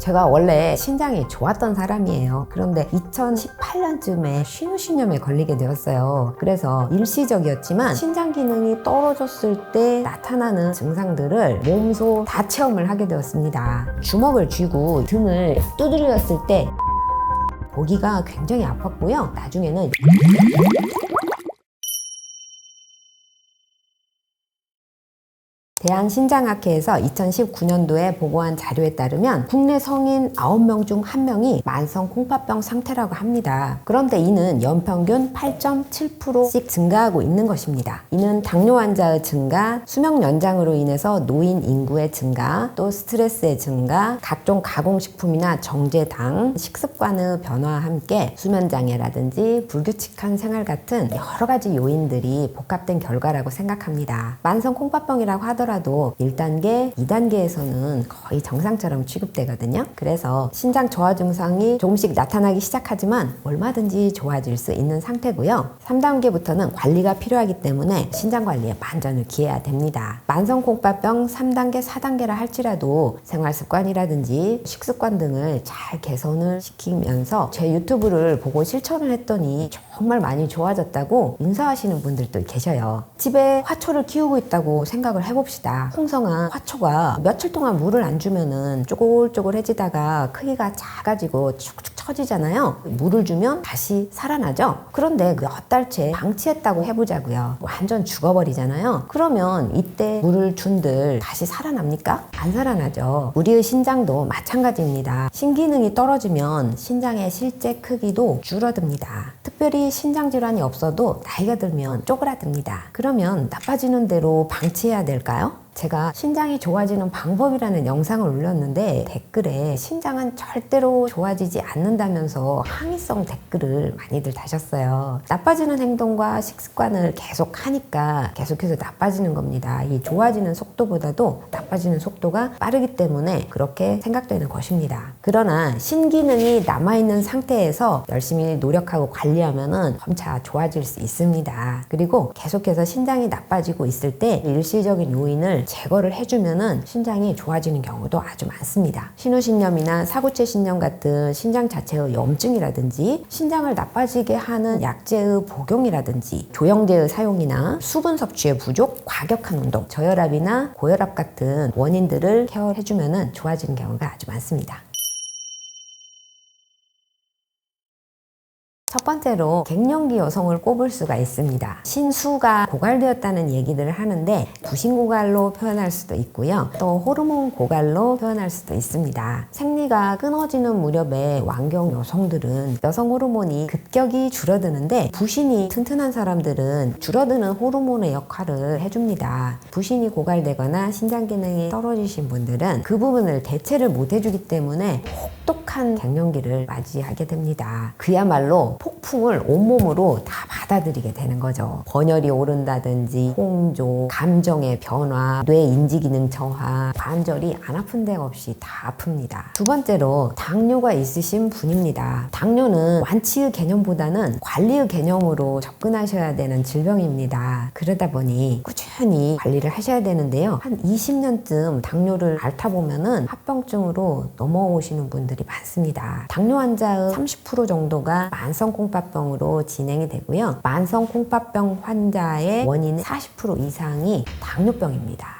제가 원래 신장이 좋았던 사람이에요. 그런데 2018년쯤에 신우신염에 걸리게 되었어요. 그래서 일시적이었지만 신장 기능이 떨어졌을 때 나타나는 증상들을 몸소 다 체험을 하게 되었습니다. 주먹을 쥐고 등을 두드렸을 때 보기가 굉장히 아팠고요. 나중에는 대한신장학회에서 2019년도에 보고한 자료에 따르면 국내 성인 9명 중 1명이 만성 콩팥병 상태라고 합니다. 그런데 이는 연평균 8.7%씩 증가하고 있는 것입니다. 이는 당뇨 환자의 증가, 수명 연장으로 인해서 노인 인구의 증가, 또 스트레스의 증가, 각종 가공식품이나 정제당, 식습관의 변화와 함께 수면장애라든지 불규칙한 생활 같은 여러 가지 요인들이 복합된 결과라고 생각합니다. 만성 콩팥병이라고 하더라도 1단계, 2단계에서는 거의 정상처럼 취급되거든요. 그래서 신장 저하 증상이 조금씩 나타나기 시작하지만 얼마든지 좋아질 수 있는 상태고요. 3단계부터는 관리가 필요하기 때문에 신장 관리에 만전을 기해야 됩니다. 만성 콩팥병 3단계, 4단계라 할지라도 생활 습관이라든지 식습관 등을 잘 개선을 시키면서 제 유튜브를 보고 실천을 했더니 정말 많이 좋아졌다고 인사하시는 분들도 계셔요. 집에 화초를 키우고 있다고 생각을 해봅시다. 홍성아 화초가 며칠 동안 물을 안 주면은 쪼글쪼글해지다가 크기가 작아지고 축축 처지잖아요. 물을 주면 다시 살아나죠. 그런데 몇 달째 방치했다고 해보자고요. 완전 죽어버리잖아요. 그러면 이때 물을 준들 다시 살아납니까? 안 살아나죠. 우리의 신장도 마찬가지입니다. 신기능이 떨어지면 신장의 실제 크기도 줄어듭니다. 특별히 신장 질환이 없어도 나이가 들면 쪼그라듭니다. 그러면 나빠지는 대로 방치해야 될까요? 제가 신장이 좋아지는 방법이라는 영상을 올렸는데 댓글에 신장은 절대로 좋아지지 않는다면서 항의성 댓글을 많이들 다셨어요. 나빠지는 행동과 식습관을 계속 하니까 계속해서 나빠지는 겁니다. 이 좋아지는 속도보다도 나빠지는 속도가 빠르기 때문에 그렇게 생각되는 것입니다. 그러나 신기능이 남아있는 상태에서 열심히 노력하고 관리하면은 점차 좋아질 수 있습니다. 그리고 계속해서 신장이 나빠지고 있을 때 일시적인 요인을 제거를 해주면은 신장이 좋아지는 경우도 아주 많습니다. 신우신염이나 사구체 신염 같은 신장 자체의 염증이라든지 신장을 나빠지게 하는 약제의 복용이라든지 조영제의 사용이나 수분 섭취의 부족, 과격한 운동, 저혈압이나 고혈압 같은 원인들을 케어해주면은 좋아지는 경우가 아주 많습니다. 첫 번째로 갱년기 여성을 꼽을 수가 있습니다. 신수가 고갈되었다는 얘기들을 하는데 부신고갈로 표현할 수도 있고요. 또 호르몬 고갈로 표현할 수도 있습니다. 생리가 끊어지는 무렵에 완경 여성들은 여성 호르몬이 급격히 줄어드는데 부신이 튼튼한 사람들은 줄어드는 호르몬의 역할을 해줍니다. 부신이 고갈되거나 신장 기능이 떨어지신 분들은 그 부분을 대체를 못 해주기 때문에 혹 독한 갱년기를 맞이하게 됩니다. 그야말로 폭 풍을 온몸으로 다 받아들이게 되는 거죠. 번열이 오른다든지 홍조, 감정의 변화, 뇌 인지 기능 저하, 관절이 안 아픈 데 없이 다 아픕니다. 두 번째로 당뇨가 있으신 분입니다. 당뇨는 완치의 개념보다는 관리의 개념으로 접근하셔야 되는 질병입니다. 그러다 보니 꾸준히 관리를 하셔야 되는데요. 한 20년쯤 당뇨를 앓다 보면은 합병증으로 넘어오시는 분들이 많습니다. 당뇨 환자의 30% 정도가 만성 콩 팥병으로 진행이 되고요. 만성 콩팥병 환자의 원인의 40% 이상이 당뇨병입니다.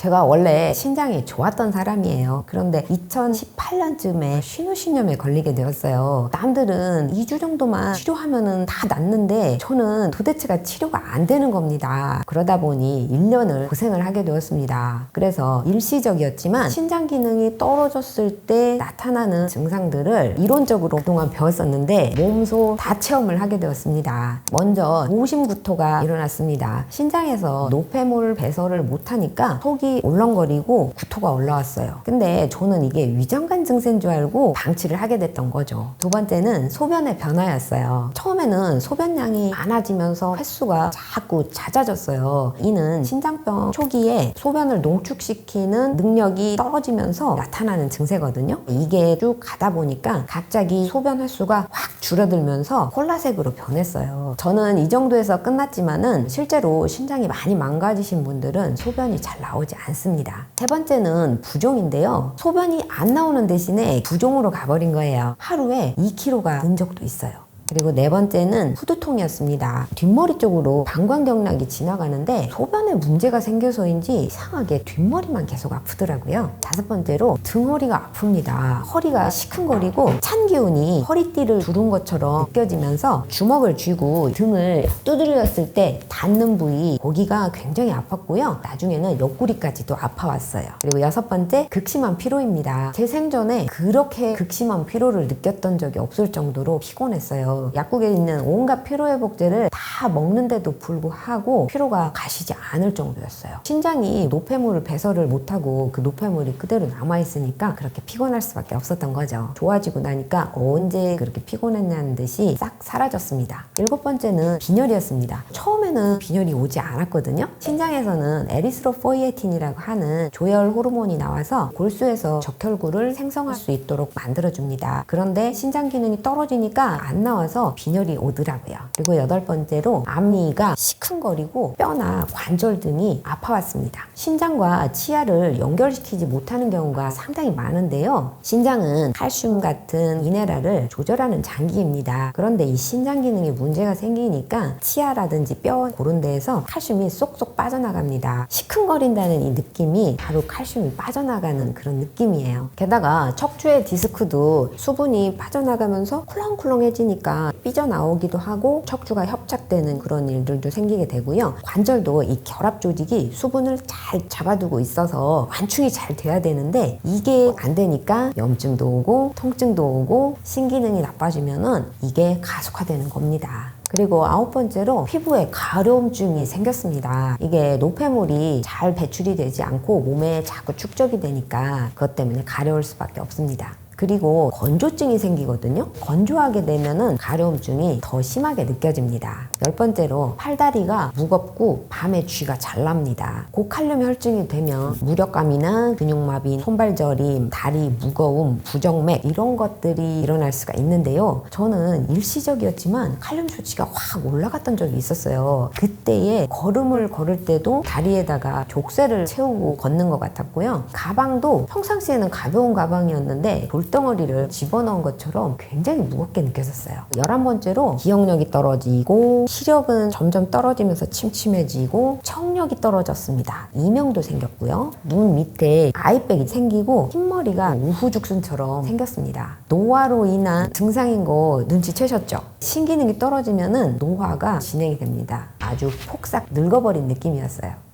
제가 원래 신장이 좋았던 사람이에요. 그런데 2018년쯤에 신우신염에 걸리게 되었어요. 남들은 2주 정도만 치료하면은 다 낫는데 저는 도대체가 치료가 안 되는 겁니다. 그러다 보니 1년을 고생을 하게 되었습니다. 그래서 일시적이었지만 신장 기능이 떨어졌을 때 나타나는 증상들을 이론적으로 그동안 배웠었는데 몸소 다 체험을 하게 되었습니다. 먼저 오심구토가 일어났습니다. 신장에서 노폐물 배설을 못하니까 속이 울렁거리고 구토가 올라왔어요. 근데 저는 이게 위장관 증세인 줄 알고 방치를 하게 됐던 거죠. 두 번째는 소변의 변화였어요. 처음에는 소변량이 많아지면서 횟수가 자꾸 잦아졌어요. 이는 신장병 초기에 소변을 농축시키는 능력이 떨어지면서 나타나는 증세거든요. 이게 쭉 가다 보니까 갑자기 소변 횟수가 확 줄어들면서 콜라색으로 변했어요. 저는 이 정도에서 끝났지만은 실제로 신장이 많이 망가지신 분들은 소변이 잘 나오지 않습니다. 세 번째는 부종인데요. 소변이 안 나오는 대신에 부종으로 가버린 거예요. 하루에 2kg가 는 적도 있어요. 그리고 네 번째는 후두통이었습니다. 뒷머리 쪽으로 방광경락이 지나가는데 소변에 문제가 생겨서인지 이상하게 뒷머리만 계속 아프더라고요. 다섯 번째로 등허리가 아픕니다. 허리가 시큰거리고 찬 기운이 허리띠를 두른 것처럼 느껴지면서 주먹을 쥐고 등을 두드렸을 때 닿는 부위 고기가 굉장히 아팠고요. 나중에는 옆구리까지도 아파왔어요. 그리고 여섯 번째 극심한 피로입니다. 제 생전에 그렇게 극심한 피로를 느꼈던 적이 없을 정도로 피곤했어요. 약국에 있는 온갖 피로회복제를 다 먹는데도 불구하고 피로가 가시지 않을 정도였어요. 신장이 노폐물을 배설을 못하고 그 노폐물이 그대로 남아있으니까 그렇게 피곤할 수밖에 없었던 거죠. 좋아지고 나니까 언제 그렇게 피곤했냐는 듯이 싹 사라졌습니다. 일곱 번째는 빈혈이었습니다. 처음에는 빈혈이 오지 않았거든요. 신장에서는 에리스로포이에틴이라고 하는 조혈 호르몬이 나와서 골수에서 적혈구를 생성할 수 있도록 만들어줍니다. 그런데 신장 기능이 떨어지니까 안 나와서 빈혈이 오더라고요. 그리고 여덟 번째로 앞니가 시큰거리고 뼈나 관절 등이 아파왔습니다. 신장과 치아를 연결시키지 못하는 경우가 상당히 많은데요. 신장은 칼슘 같은 미네랄을 조절하는 장기입니다. 그런데 이 신장 기능에 문제가 생기니까 치아라든지 뼈 그런 데에서 칼슘이 쏙쏙 빠져나갑니다. 시큰거린다는 이 느낌이 바로 칼슘이 빠져나가는 그런 느낌이에요. 게다가 척추의 디스크도 수분이 빠져나가면서 쿨렁쿨렁해지니까 삐져나오기도 하고 척추가 협착되는 그런 일들도 생기게 되고요. 관절도 이 결합 조직이 수분을 잘 잡아두고 있어서 완충이 잘 돼야 되는데 이게 안 되니까 염증도 오고 통증도 오고 신기능이 나빠지면은 이게 가속화되는 겁니다. 그리고 아홉 번째로 피부에 가려움증이 생겼습니다. 이게 노폐물이 잘 배출이 되지 않고 몸에 자꾸 축적이 되니까 그것 때문에 가려울 수밖에 없습니다. 그리고 건조증이 생기거든요. 건조하게 되면은 가려움증이 더 심하게 느껴집니다. 열 번째로 팔다리가 무겁고 밤에 쥐가 잘 납니다. 고칼륨 혈증이 되면 무력감이나 근육마비, 손발저림, 다리 무거움, 부정맥 이런 것들이 일어날 수가 있는데요. 저는 일시적이었지만 칼륨 수치가 확 올라갔던 적이 있었어요. 그때에 걸음을 걸을 때도 다리에다가 족쇄를 채우고 걷는 것 같았고요. 가방도 평상시에는 가벼운 가방이었는데 돌 덩어리를 집어넣은 것처럼 굉장히 무겁게 느껴졌어요. 열한 번째로 기억력이 떨어지고 시력은 점점 떨어지면서 침침해지고 청력이 떨어졌습니다. 이명도 생겼고요. 눈 밑에 아이백이 생기고 흰머리가 우후죽순처럼 생겼습니다. 노화로 인한 증상인 거 눈치채셨죠? 신기능이 떨어지면은 노화가 진행이 됩니다. 아주 폭삭 늙어버린 느낌이었어요.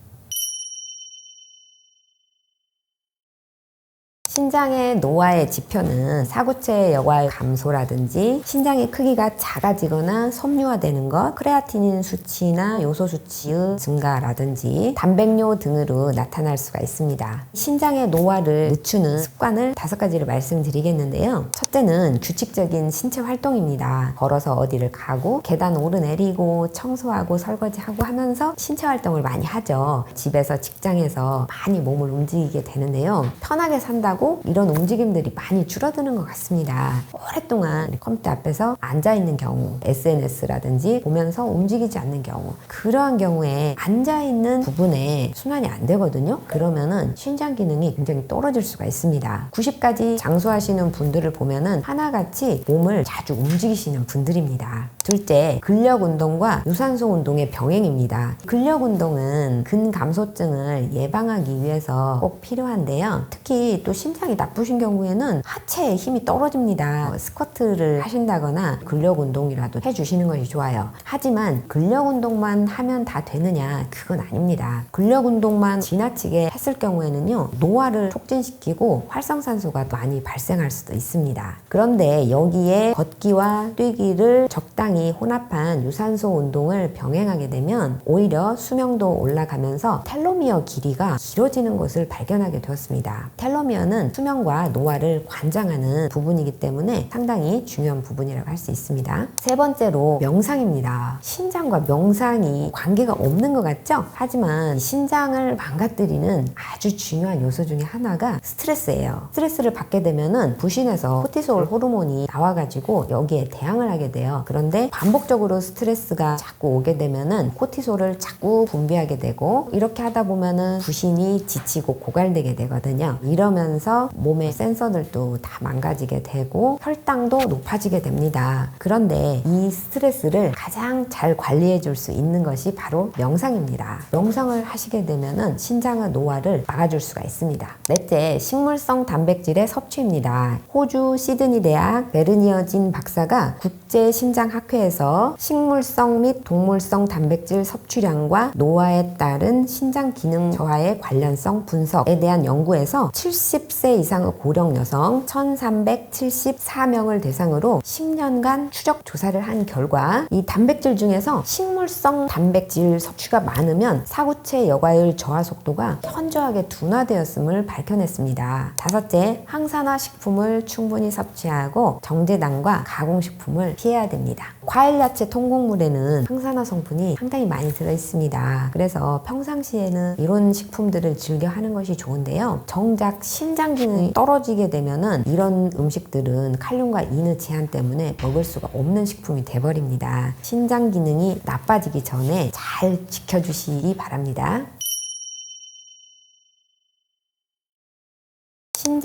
신장의 노화의 지표는 사구체의 여과의 감소라든지 신장의 크기가 작아지거나 섬유화되는 것, 크레아티닌 수치나 요소 수치의 증가라든지 단백뇨 등으로 나타날 수가 있습니다. 신장의 노화를 늦추는 습관을 다섯 가지를 말씀드리겠는데요. 첫째는 규칙적인 신체 활동입니다. 걸어서 어디를 가고 계단 오르내리고 청소하고 설거지하고 하면서 신체 활동을 많이 하죠. 집에서 직장에서 많이 몸을 움직이게 되는데요. 편하게 산다고 이런 움직임들이 많이 줄어드는 것 같습니다. 오랫동안 컴퓨터 앞에서 앉아 있는 경우, SNS라든지 보면서 움직이지 않는 경우, 그러한 경우에 앉아 있는 부분에 순환이 안 되거든요. 그러면은 신장 기능이 굉장히 떨어질 수가 있습니다. 90까지 장수하시는 분들을 보면은 하나같이 몸을 자주 움직이시는 분들입니다. 둘째, 근력 운동과 유산소 운동의 병행입니다. 근력 운동은 근감소증을 예방하기 위해서 꼭 필요한데요. 특히 또 신장이 나쁘신 경우에는 하체에 힘이 떨어집니다. 어, 스쿼트를 하신다거나 근력 운동이라도 해주시는 것이 좋아요. 하지만 근력 운동만 하면 다 되느냐? 그건 아닙니다. 근력 운동만 지나치게 했을 경우에는요, 노화를 촉진시키고 활성산소가 많이 발생할 수도 있습니다. 그런데 여기에 걷기와 뛰기를 적당히 혼합한 유산소 운동을 병행하게 되면 오히려 수명도 올라가면서 텔로미어 길이가 길어지는 것을 발견하게 되었습니다. 텔로미어는 신장은 수면과 노화를 관장하는 부분이기 때문에 상당히 중요한 부분이라고 할 수 있습니다. 세 번째로 명상입니다. 신장과 명상이 관계가 없는 것 같죠? 하지만 신장을 망가뜨리는 아주 중요한 요소 중에 하나가 스트레스예요. 스트레스를 받게 되면은 부신에서 코티솔 호르몬이 나와가지고 여기에 대항을 하게 돼요. 그런데 반복적으로 스트레스가 자꾸 오게 되면은 코티솔을 자꾸 분비하게 되고 이렇게 하다 보면은 부신이 지치고 고갈되게 되거든요. 이러면서 몸의 센서들도 다 망가지게 되고 혈당도 높아지게 됩니다. 그런데 이 스트레스를 가장 잘 관리해 줄 수 있는 것이 바로 명상입니다. 명상을 하시게 되면은 신장의 노화를 막아줄 수가 있습니다. 넷째, 식물성 단백질의 섭취입니다. 호주 시드니 대학 베르니어진 박사가 국제 신장 학회에서 식물성 및 동물성 단백질 섭취량과 노화에 따른 신장 기능 저하의 관련성 분석에 대한 연구에서 70세 이상의 고령 여성 1374명을 대상으로 10년간 추적 조사를 한 결과 이 단백질 중에서 식물성 단백질 섭취가 많으면 사구체 여과율 저하 속도가 현저하게 둔화되었음을 밝혀냈습니다. 다섯째, 항산화 식품을 충분히 섭취하고 정제당과 가공식품을 피해야 됩니다. 과일, 야채, 통곡물에는 항산화 성분이 상당히 많이 들어있습니다. 그래서 평상시에는 이런 식품들을 즐겨 하는 것이 좋은데요. 정작 신장 기능이 떨어지게 되면은 이런 음식들은 칼륨과 인의 제한 때문에 먹을 수가 없는 식품이 돼버립니다. 신장 기능이 나빠지기 전에 잘 지켜주시기 바랍니다.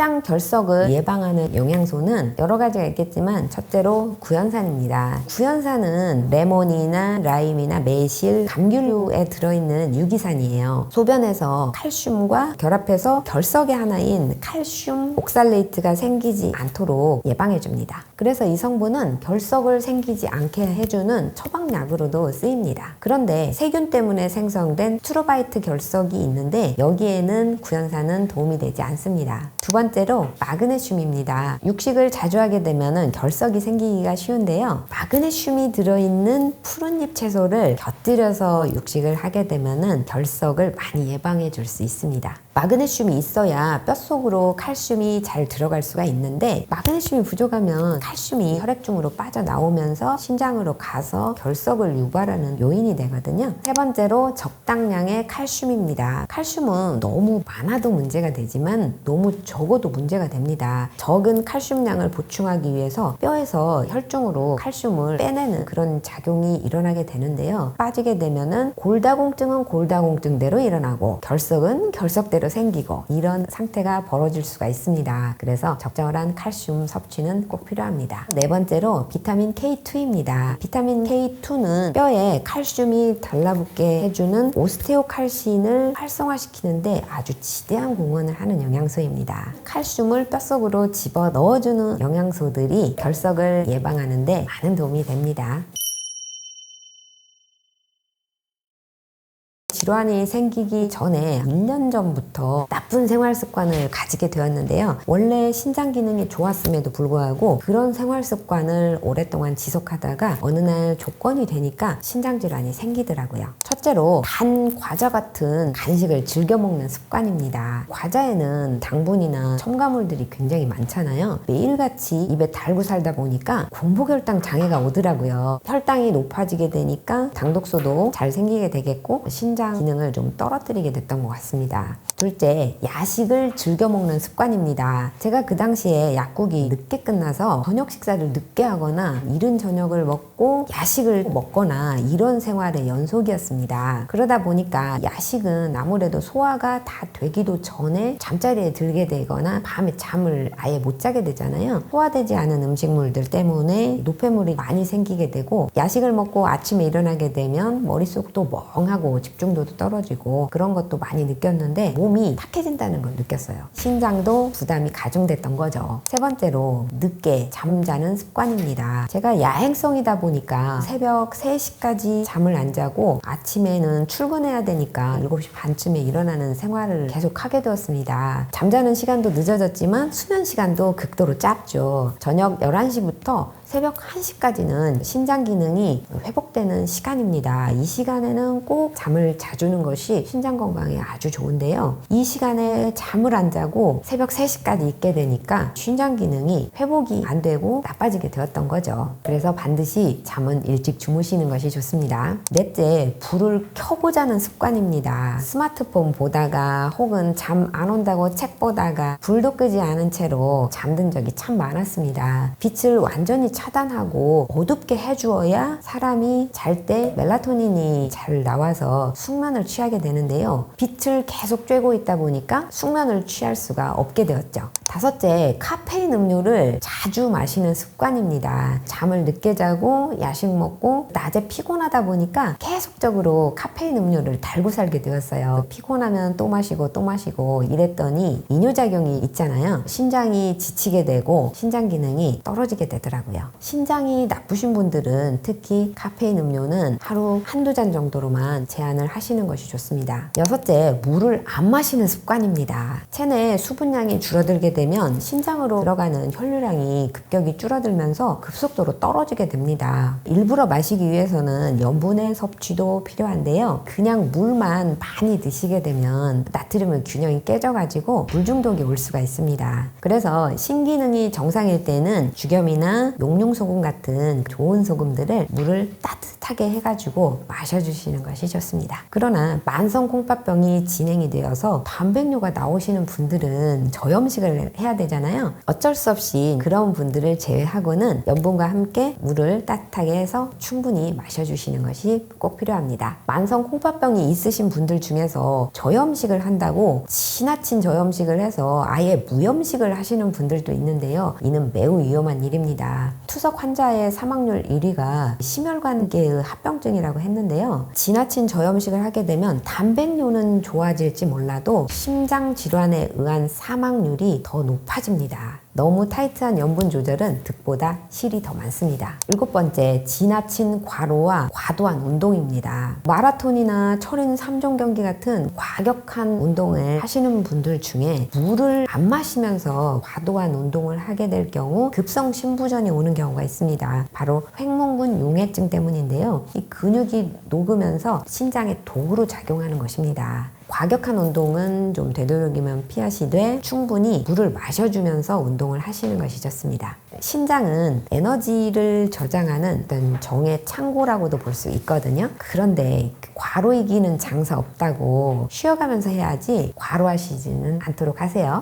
신장 결석을 예방하는 영양소는 여러 가지가 있겠지만 첫째로 구연산입니다. 구연산은 레몬이나 라임이나 매실, 감귤류에 들어있는 유기산이에요. 소변에서 칼슘과 결합해서 결석의 하나인 칼슘 옥살레이트가 생기지 않도록 예방해줍니다. 그래서 이 성분은 결석을 생기지 않게 해주는 처방약으로도 쓰입니다. 그런데 세균 때문에 생성된 트로바이트 결석이 있는데 여기에는 구연산은 도움이 되지 않습니다. 두 번째 로 마그네슘입니다. 육식을 자주 하게 되면 결석이 생기기가 쉬운데요. 마그네슘이 들어있는 푸른잎 채소를 곁들여서 육식을 하게 되면 결석을 많이 예방해 줄 수 있습니다. 마그네슘이 있어야 뼛속으로 칼슘이 잘 들어갈 수가 있는데 마그네슘이 부족하면 칼슘이 혈액 중으로 빠져나오면서 신장으로 가서 결석을 유발하는 요인이 되거든요. 세 번째로 적당량의 칼슘입니다. 칼슘은 너무 많아도 문제가 되지만 너무 적어도 문제가 됩니다. 적은 칼슘량을 보충하기 위해서 뼈에서 혈중으로 칼슘을 빼내는 그런 작용이 일어나게 되는데요. 빠지게 되면은 골다공증은 골다공증대로 일어나고 결석은 결석대로 생기고 이런 상태가 벌어질 수가 있습니다. 그래서 적절한 칼슘 섭취는 꼭 필요합니다. 네 번째로 비타민 K2입니다. 비타민 K2는 뼈에 칼슘이 달라붙게 해주는 오스테오칼신을 활성화시키는데 아주 지대한 공헌을 하는 영양소입니다. 칼슘을 뼛속으로 집어 넣어주는 영양소들이 결석을 예방하는데 많은 도움이 됩니다. 질환이 생기기 전에 1년 전부터 나쁜 생활 습관을 가지게 되었는데요. 원래 신장 기능이 좋았음에도 불구하고 그런 생활 습관을 오랫동안 지속하다가 어느 날 조건이 되니까 신장 질환이 생기더라고요. 첫째로 단 과자 같은 간식을 즐겨 먹는 습관입니다. 과자에는 당분이나 첨가물들이 굉장히 많잖아요. 매일같이 입에 달고 살다 보니까 공복혈당 장애가 오더라고요. 혈당이 높아지게 되니까 당독소도 잘 생기게 되겠고 신장 기능을 좀 떨어뜨리게 됐던 것 같습니다. 둘째, 야식을 즐겨 먹는 습관입니다. 제가 그 당시에 약국이 늦게 끝나서 저녁 식사를 늦게 하거나 이른 저녁을 먹고 야식을 먹거나 이런 생활의 연속이었습니다. 그러다 보니까 야식은 아무래도 소화가 다 되기도 전에 잠자리에 들게 되거나 밤에 잠을 아예 못 자게 되잖아요. 소화되지 않은 음식물들 때문에 노폐물이 많이 생기게 되고 야식을 먹고 아침에 일어나게 되면 머릿속도 멍하고 집중도 도 떨어지고 그런 것도 많이 느꼈는데 몸이 탁해진다는 걸 느꼈어요. 신장도 부담이 가중됐던 거죠. 세 번째로 늦게 잠자는 습관입니다. 제가 야행성이다 보니까 새벽 3시까지 잠을 안 자고 아침에는 출근해야 되니까 7시 반쯤에 일어나는 생활을 계속 하게 되었습니다. 잠자는 시간도 늦어졌지만 수면 시간도 극도로 짧죠. 저녁 11시부터 새벽 1시까지는 신장 기능이 회복되는 시간입니다. 이 시간에는 꼭 잠을 자주는 것이 신장 건강에 아주 좋은데요. 이 시간에 잠을 안 자고 새벽 3시까지 있게 되니까 신장 기능이 회복이 안 되고 나빠지게 되었던 거죠. 그래서 반드시 잠은 일찍 주무시는 것이 좋습니다. 넷째, 불을 켜고 자는 습관입니다. 스마트폰 보다가 혹은 잠 안 온다고 책 보다가 불도 끄지 않은 채로 잠든 적이 참 많았습니다. 빛을 완전히 차단하고 어둡게 해주어야 사람이 잘 때 멜라토닌이 잘 나와서 숙면을 취하게 되는데요. 빛을 계속 쬐고 있다 보니까 숙면을 취할 수가 없게 되었죠. 다섯째, 카페인 음료를 자주 마시는 습관입니다. 잠을 늦게 자고 야식 먹고 낮에 피곤하다 보니까 계속적으로 카페인 음료를 달고 살게 되었어요. 피곤하면 또 마시고 또 마시고 이랬더니 이뇨작용이 있잖아요. 신장이 지치게 되고 신장 기능이 떨어지게 되더라고요. 신장이 나쁘신 분들은 특히 카페인 음료는 하루 한두 잔 정도로만 제한을 하시는 것이 좋습니다. 여섯째, 물을 안 마시는 습관입니다. 체내 수분량이 줄어들게 되면 신장으로 들어가는 혈류량이 급격히 줄어들면서 급속도로 떨어지게 됩니다. 일부러 마시기 위해서는 염분의 섭취도 필요한데요. 그냥 물만 많이 드시게 되면 나트륨의 균형이 깨져가지고 물 중독이 올 수가 있습니다. 그래서 신기능이 정상일 때는 죽염이나 용 융소금 같은 좋은 소금들을 물을 따뜻하게 해가지고 마셔주시는 것이 좋습니다. 그러나 만성 콩팥병이 진행이 되어서 단백뇨가 나오시는 분들은 저염식을 해야 되잖아요. 어쩔 수 없이 그런 분들을 제외하고는 염분과 함께 물을 따뜻하게 해서 충분히 마셔주시는 것이 꼭 필요합니다. 만성 콩팥병이 있으신 분들 중에서 저염식을 한다고 지나친 저염식을 해서 아예 무염식을 하시는 분들도 있는데요. 이는 매우 위험한 일입니다. 투석 환자의 사망률 1위가 심혈관계의 합병증이라고 했는데요. 지나친 저염식을 하게 되면 단백뇨는 좋아질지 몰라도 심장 질환에 의한 사망률이 더 높아집니다. 너무 타이트한 염분 조절은 득보다 실이 더 많습니다. 일곱 번째, 지나친 과로와 과도한 운동입니다. 마라톤이나 철인 3종 경기 같은 과격한 운동을 하시는 분들 중에 물을 안 마시면서 과도한 운동을 하게 될 경우 급성 심부전이 오는 경우가 있습니다. 바로 횡문근 용해증 때문인데요. 이 근육이 녹으면서 신장에 독으로 작용하는 것입니다. 과격한 운동은 좀 되도록이면 피하시되 충분히 물을 마셔주면서 운동을 하시는 것이 좋습니다. 신장은 에너지를 저장하는 어떤 정의 창고라고도 볼 수 있거든요. 그런데 과로 이기는 장사 없다고 쉬어가면서 해야지 과로하시지는 않도록 하세요.